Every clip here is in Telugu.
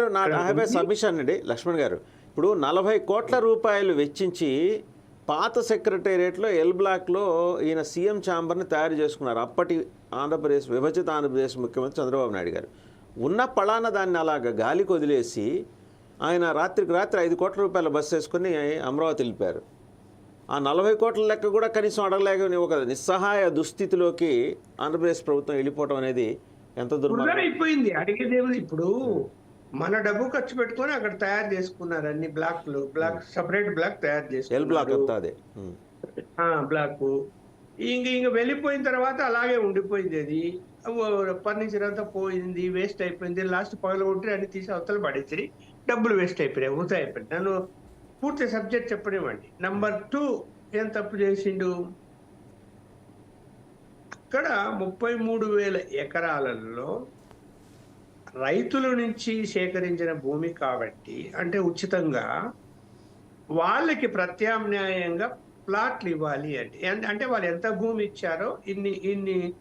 గారు నా హ్యావ్ ఏ సబ్మిషన్ అండి లక్ష్మణ్ గారు. ఇప్పుడు నలభై కోట్ల రూపాయలు వెచ్చించి పాత సెక్రటేరియట్లో ఎల్ బ్లాక్లో ఈయన సీఎం ఛాంబర్ని తయారు చేసుకున్నారు. అప్పటి ఆంధ్రప్రదేశ్ విభజిత ఆంధ్రప్రదేశ్ ముఖ్యమంత్రి చంద్రబాబు నాయుడు గారు. ఉన్న పళాన దాన్ని అలాగ గాలికి వదిలేసి ఆయన రాత్రికి రాత్రి ఐదు కోట్ల రూపాయల బస్సు వేసుకుని అమరావతి వెళ్ళిపోయారు. ఆ నలభై కోట్ల లెక్క కూడా కనీసం అడగలేక ఒక నిస్సహాయ దుస్థితిలోకి ఆంధ్రప్రదేశ్ ప్రభుత్వం వెళ్ళిపోవడం అనేది ఎంత దుర్మార్గం. అయిపోయింది. అడిగేది ఏముంది ఇప్పుడు మన డబ్బు ఖర్చు పెట్టుకొని అక్కడ తయారు చేసుకున్నారు అన్ని బ్లాక్లు. బ్లాక్ సపరేట్ బ్లాక్ తయారు చేసుకున్నారు. బ్లాక్. ఇంక ఇంక వెళ్ళిపోయిన తర్వాత అలాగే ఉండిపోయింది అది. ఫర్నిచర్ అంతా పోయింది వేస్ట్ అయిపోయింది. లాస్ట్ పగల కొట్టి అన్ని తీసి అవతల పడేసి డబ్బులు వేస్ట్ అయిపోయినాయి వృధా అయిపోయింది నన్ను పూర్తి సబ్జెక్ట్ చెప్పనివ్వండి. నంబర్ టూ ఏం తప్పు చేసిండు? అక్కడ ముప్పై మూడు వేల ఎకరాలలో రైతుల నుంచి సేకరించిన భూమి కాబట్టి అంటే ఉచితంగా వాళ్ళకి ప్రత్యామ్నాయంగా ప్లాట్లు ఇవ్వాలి అంటే అంటే వాళ్ళు ఎంత భూమి ఇచ్చారో ఇన్ని ఇన్ని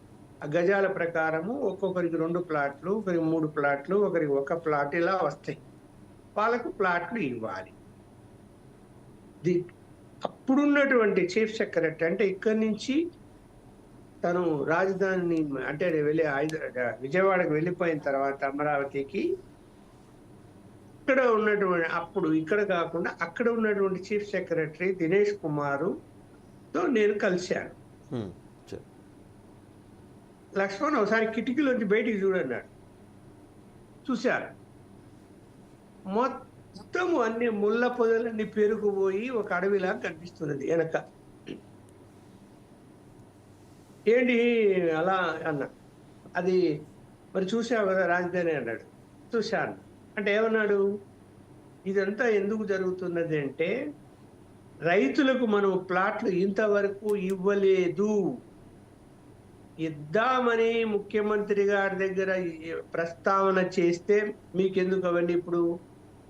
గజాల ప్రకారము ఒక్కొక్కరికి రెండు ప్లాట్లు ఒకరికి మూడు ప్లాట్లు ఒకరికి ఒక ప్లాట్ ఇలా వస్తాయి. వాళ్ళకు ప్లాట్లు ఇవ్వాలి. అప్పుడున్నటువంటి చీఫ్ సెక్రటరీ అంటే ఇక్కడి నుంచి తను రాజధాని అంటే వెళ్ళి విజయవాడకు వెళ్ళిపోయిన తర్వాత అమరావతికి ఇక్కడ ఉన్నటువంటి అప్పుడు ఇక్కడ కాకుండా అక్కడ ఉన్నటువంటి చీఫ్ సెక్రటరీ దినేష్ కుమారు తో నేను కలిశాను. లక్ష్మణ్ ఒకసారి కిటికీలోంచి బయటికి చూడన్నాడు. చూశారు. మొత్తము అన్ని ముళ్ళ పొదలన్నీ పెరుగుపోయి ఒక అడవిలా కనిపిస్తున్నది వెనక. ఏంటి అలా అన్న. అది మరి చూసావు కదా రాజధాని అన్నాడు. చూశాను. అంటే ఏమన్నాడు? ఇదంతా ఎందుకు జరుగుతున్నది అంటే రైతులకు మనం ప్లాట్లు ఇంతవరకు ఇవ్వలేదు. ఇద్దామని ముఖ్యమంత్రి గారి దగ్గర ప్రస్తావన చేస్తే మీకెందుకు అవన్నీ ఇప్పుడు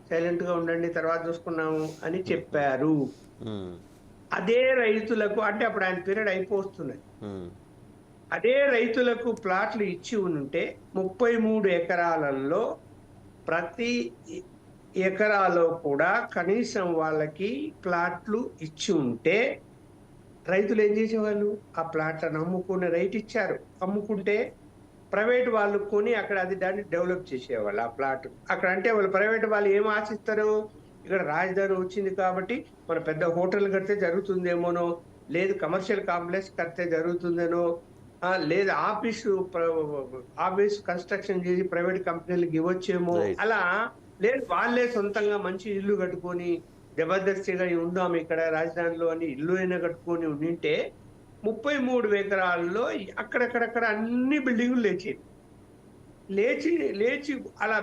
సైలెంట్గా ఉండండి తర్వాత చూసుకున్నాము అని చెప్పారు. అదే రైతులకు అంటే అప్పుడు ఆయన పీరియడ్ అయిపోతున్నది. అదే రైతులకు ప్లాట్లు ఇచ్చి ఉంటే ముప్పై మూడు ఎకరాలలో ప్రతి ఎకరాలో కూడా కనీసం వాళ్ళకి ప్లాట్లు ఇచ్చి ఉంటే రైతులు ఏం చేసేవాళ్ళు? ఆ ప్లాట్లను అమ్ముకునే రైట్ ఇచ్చారు. అమ్ముకుంటే ప్రైవేట్ వాళ్ళు కొని అక్కడ అది దాన్ని డెవలప్ చేసేవాళ్ళు ఆ ప్లాట్. అక్కడ అంటే వాళ్ళు ప్రైవేట్ వాళ్ళు ఏం ఆశిస్తారు? ఇక్కడ రాజధాని వచ్చింది కాబట్టి మన పెద్ద హోటల్ కడితే జరుగుతుందేమోనో లేదు కమర్షియల్ కాంప్లెక్స్ కడితే జరుగుతుందేనో లేదు ఆఫీసు ఆఫీస్ కన్స్ట్రక్షన్ చేసి ప్రైవేట్ కంపెనీలకు ఇవ్వచ్చేమో. అలా లేదు వాళ్ళే సొంతంగా మంచి ఇల్లు కట్టుకొని జబర్దస్తిగా ఉందాం ఇక్కడ రాజధానిలో అని ఇల్లు అయినా కట్టుకొని ఉండింటే ముప్పై మూడు ఎకరాల్లో అక్కడక్కడక్కడ అన్ని బిల్డింగులు లేచి లేచి లేచి అలా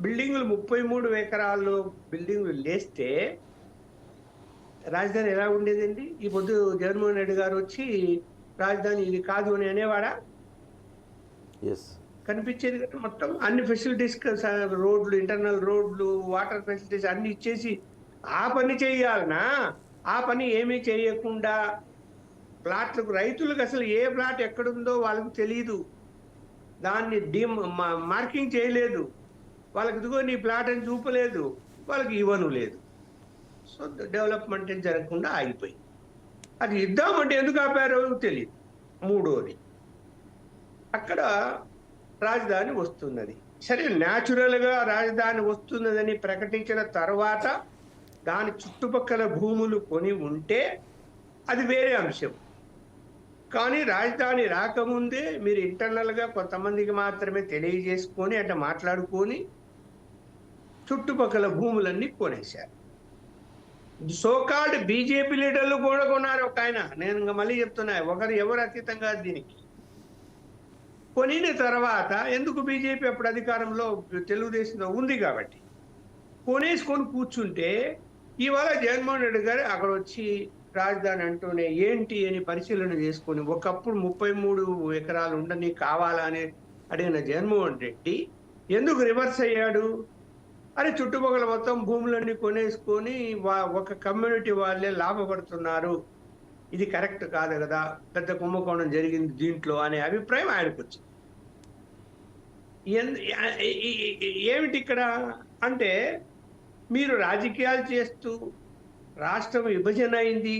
బిల్డింగులు ముప్పై మూడు ఎకరాల్లో బిల్డింగులు లేస్తే రాజధాని ఎలా ఉండేదండి ఈ పొద్దు జగన్మోహన్ రెడ్డి గారు వచ్చి రాజధాని ఇది కాదు అని అనేవాడా? కనిపించేది కదా మొత్తం. అన్ని ఫెసిలిటీస్ రోడ్లు ఇంటర్నల్ రోడ్లు వాటర్ ఫెసిలిటీస్ అన్ని ఇచ్చేసి ఆ పని చేయాలనా? ఆ పని ఏమీ చేయకుండా ప్లాట్లకు రైతులకు అసలు ఏ ప్లాట్ ఎక్కడుందో వాళ్ళకి తెలియదు దాన్ని మా- మార్కింగ్ చేయలేదు. వాళ్ళకి ఇదిగో నీ ప్లాట్ అని చూపలేదు. వాళ్ళకి ఇవ్వను లేదు. సో డెవలప్మెంట్ జరగకుండా ఆగిపోయి అది ఇద్దామంటే ఎందుకు ఆపారో తెలియదు. మూడోది అక్కడ రాజధాని వస్తున్నది. సరే న్యాచురల్గా రాజధాని వస్తున్నదని ప్రకటించిన తర్వాత దాని చుట్టుపక్కల భూములు కొని ఉంటే అది వేరే అంశం. కానీ రాజధాని రాకముందే మీరు ఇంటర్నల్గా కొంతమందికి మాత్రమే తెలియజేసుకొని అంటే మాట్లాడుకొని చుట్టుపక్కల భూములన్నీ కొనేశారు. సోకాల్డ్ బీజేపీ లీడర్లు కూడా కొన్నారు ఒక ఆయన. నేను ఇంకా మళ్ళీ చెప్తున్నా ఒకరు ఎవరు అతీతంగా దీనికి. కొనిన తర్వాత ఎందుకు బీజేపీ అప్పుడు అధికారంలో తెలుగుదేశంలో ఉంది కాబట్టి? కొనేసుకొని కూర్చుంటే ఇవాళ జగన్మోహన్ రెడ్డి గారు అక్కడ వచ్చి రాజధాని అంటూనే ఏంటి అని పరిశీలన చేసుకొని ఒకప్పుడు ముప్పై మూడు ఎకరాలు ఉండని కావాలా అని అడిగిన జగన్మోహన్ రెడ్డి ఎందుకు రివర్స్ అయ్యాడు? అరే చుట్టుపక్కల మొత్తం భూములన్నీ కొనేసుకొని వా- ఒక కమ్యూనిటీ వాళ్ళే లాభపడుతున్నారు. ఇది కరెక్ట్ కాదు కదా. పెద్ద కుంభకోణం జరిగింది దీంట్లో అనే అభిప్రాయం ఆయనకు వచ్చింది ఏమిటి ఇక్కడ అంటే మీరు రాజకీయాలు చేస్తూ రాష్ట్రం విభజన అయింది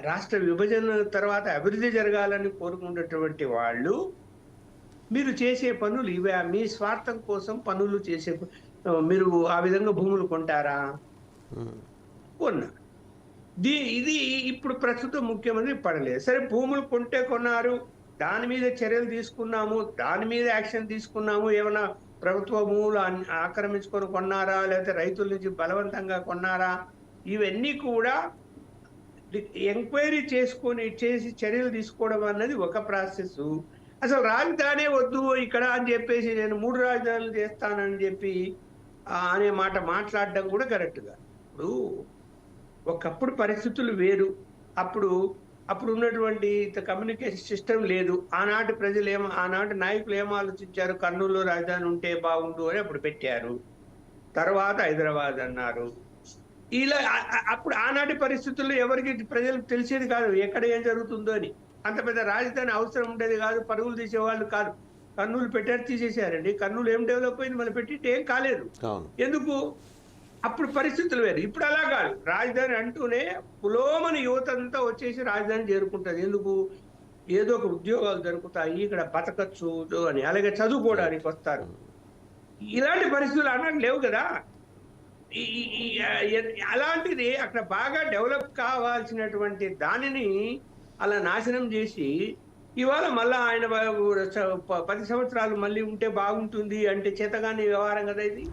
రాష్ట్ర విభజన తర్వాత అభివృద్ధి జరగాలని కోరుకునేటువంటి వాళ్ళు మీరు చేసే పనులు ఇవే. మీ స్వార్థం కోసం పనులు చేసే మీరు ఆ విధంగా భూములు కొంటారా. కొన్నారు దీ ఇది ఇప్పుడు ప్రస్తుతం ముఖ్యమంత్రి పడలేదు. సరే భూములు కొంటే కొన్నారు. దాని మీద చర్యలు తీసుకున్నాము. దాని మీద యాక్షన్ తీసుకున్నాము. ఏమైనా ప్రభుత్వ భూములు ఆక్రమించుకొని కొన్నారా? లేకపోతే రైతుల నుంచి బలవంతంగా కొన్నారా? ఇవన్నీ కూడా ఎంక్వైరీ చేసుకొని చేసి చర్యలు తీసుకోవడం అన్నది ఒక ప్రాసెస్. అసలు రాజధానే వద్దు ఇక్కడ అని చెప్పేసి నేను మూడు రాజధానులు చేస్తానని చెప్పి అనే మాట మాట్లాడడం కూడా కరెక్ట్గా ఇప్పుడు ఒకప్పుడు పరిస్థితులు వేరు. అప్పుడు అప్పుడు ఉన్నటువంటి కమ్యూనికేషన్ సిస్టమ్ లేదు. ఆనాటి ప్రజలు ఏం ఆనాటి నాయకులు ఏం ఆలోచించారు? కర్నూలులో రాజధాని ఉంటే బాగుండు అని అప్పుడు పెట్టారు. తర్వాత హైదరాబాద్ అన్నారు. ఇలా అప్పుడు ఆనాటి పరిస్థితుల్లో ఎవరికి ప్రజలకు తెలిసేది కాదు. ఎక్కడ ఏం జరుగుతుందో అని. అంత పెద్ద రాజధాని అవసరం ఉండేది కాదు. పరుగులు తీసేవాళ్ళు కాదు. కర్నూలు పెట్టారు తీసేశారండి. కర్నూలు ఏం డెవలప్ అయింది మళ్ళీ పెట్టి ఏం కాలేదు. ఎందుకు? అప్పుడు పరిస్థితులు వేరు. ఇప్పుడు అలా కాదు. రాజధాని అంటూనే పులోమని యువత అంతా వచ్చేసి రాజధాని చేరుకుంటది. ఎందుకు? ఏదో ఒక ఉద్యోగాలు దొరుకుతాయి ఇక్కడ బతకచ్చు అని. అలాగే చదువుకోవడానికి వస్తారు. ఇలాంటి పరిస్థితులు అన్నట్టు లేవు కదా. అలాంటిది అక్కడ బాగా డెవలప్ కావాల్సినటువంటి దానిని అలా నాశనం చేసి ఇవాళ మళ్ళా ఆయన పది సంవత్సరాలు మళ్ళీ ఉంటే బాగుంటుంది అంటే చేతగాని వ్యవహారం కదా ఇది?